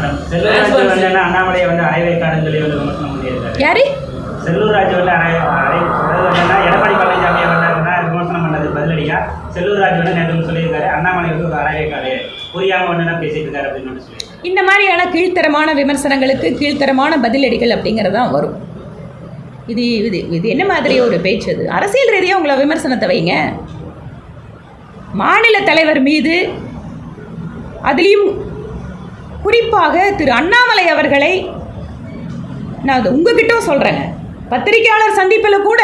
Madam வந்து அண்ணாமலையை வந்து அரைவேக்காடுன்னு சொல்லி வந்து விமர்சனம் பண்ணியிருக்காரு. யாரு? செல்லூர் ராஜு வந்து அரை அரை அதாவது என்னன்னா எடப்பாடி பழனிசாமியை வந்து விமர்சனம் பண்ணது பதிலடியா செல்லூர் ராஜு வந்து நேற்று சொல்லியிருக்காரு. அண்ணாமலை வந்து ஒரு பேசிட்டு இருக்காரு அப்படின்னு இந்த மாதிரியான கீழ்த்தரமான விமர்சனங்களுக்கு கீழ்த்தரமான பதிலடிகள் அப்படிங்கிறது தான் வரும். இது இது இது என்ன மாதிரி ஒரு பேச்சு அது? அரசியல் ரீதியாக உங்களை விமர்சனத்தை வைங்க. மாநில தலைவர் மீது அதிலையும் குறிப்பாக திரு அண்ணாமலை அவர்களை நான் அது உங்ககிட்ட சொல்கிறேங்க பத்திரிகையாளர் சந்திப்பில் கூட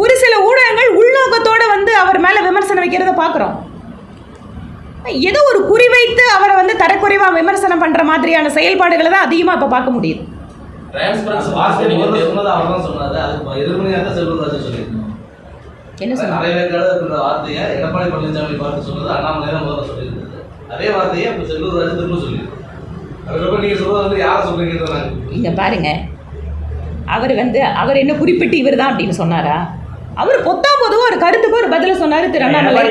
ஒரு சில ஊடகங்கள் உள்நோக்கத்தோடு வந்து அவர் மேலே விமர்சனம் வைக்கிறத பார்க்குறோம் ஏதோ ஒரு குறிவைத்து அவரை வந்து தரக்குறைவாக விமர்சனம் பண்ணுற மாதிரியான செயல்பாடுகளை தான் அதிகமாக இப்போ பார்க்க முடியுது. சொல்லியிருக்கோம் என்ன சொன்னாங்க அதே வார்த்தையை இப்போ செல்லூர் ராஜு திரும்ப சொல்லியிருக்காரு. அதுக்கப்புறம் நீங்க சொல்றது வந்து யாரை சொல்றீங்கன்னு நாங்க இங்கே பாருங்க. அவர் வந்து அவர் என்ன குறிப்பிட்டு இவர் தான் அப்படின்னு சொன்னாரா? அவர் பொத்தா பொதுவாக ஒரு கருத்துக்கு ஒரு பதில சொன்னார் திரு அண்ணாமலை.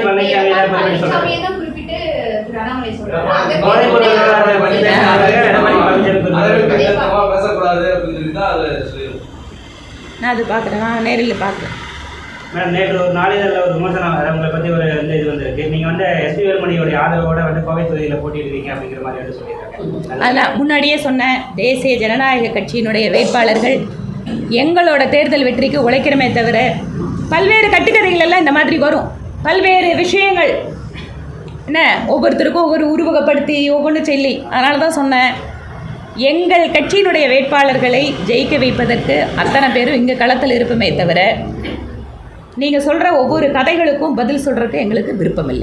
நான் அது பார்க்குறேன். நான் நேரில் பார்க்குறேன். மேடம் நேற்று ஒரு நாளிதழில் ஒரு விமர்சனம் வேறு உங்களை பற்றி ஒரு வந்து இது வந்திருக்கு. நீங்கள் வந்து எஸ்பி வேலுமணியோடைய ஆதரவோட வந்து கோவை தொகுதியில் போட்டியிடுவீங்க அப்படிங்கிற மாதிரி வந்து சொல்லியிருக்காங்க. அதான் முன்னாடியே சொன்ன தேசிய ஜனநாயக கட்சியினுடைய வேட்பாளர்கள் எங்களோட தேர்தல் வெற்றிக்கு உழைக்கிறமே தவிர பல்வேறு கட்டுக்கதைகள் எல்லாம் இந்த மாதிரி வரும். பல்வேறு விஷயங்கள் என்ன ஒவ்வொருத்தருக்கும் ஒவ்வொரு உருவகப்படுத்தி ஒவ்வொன்று சொல்லி. அதனால தான் சொன்னேன் எங்கள் கட்சியினுடைய வேட்பாளர்களை ஜெயிக்க வைப்பதற்கு அத்தனை பேரும் இங்கே களத்தில் இருப்போமே தவிர நீங்கள் சொல்கிற ஒவ்வொரு கதைகளுக்கும் பதில் சொல்கிறதுக்கு எங்களுக்கு விருப்பமில்லை.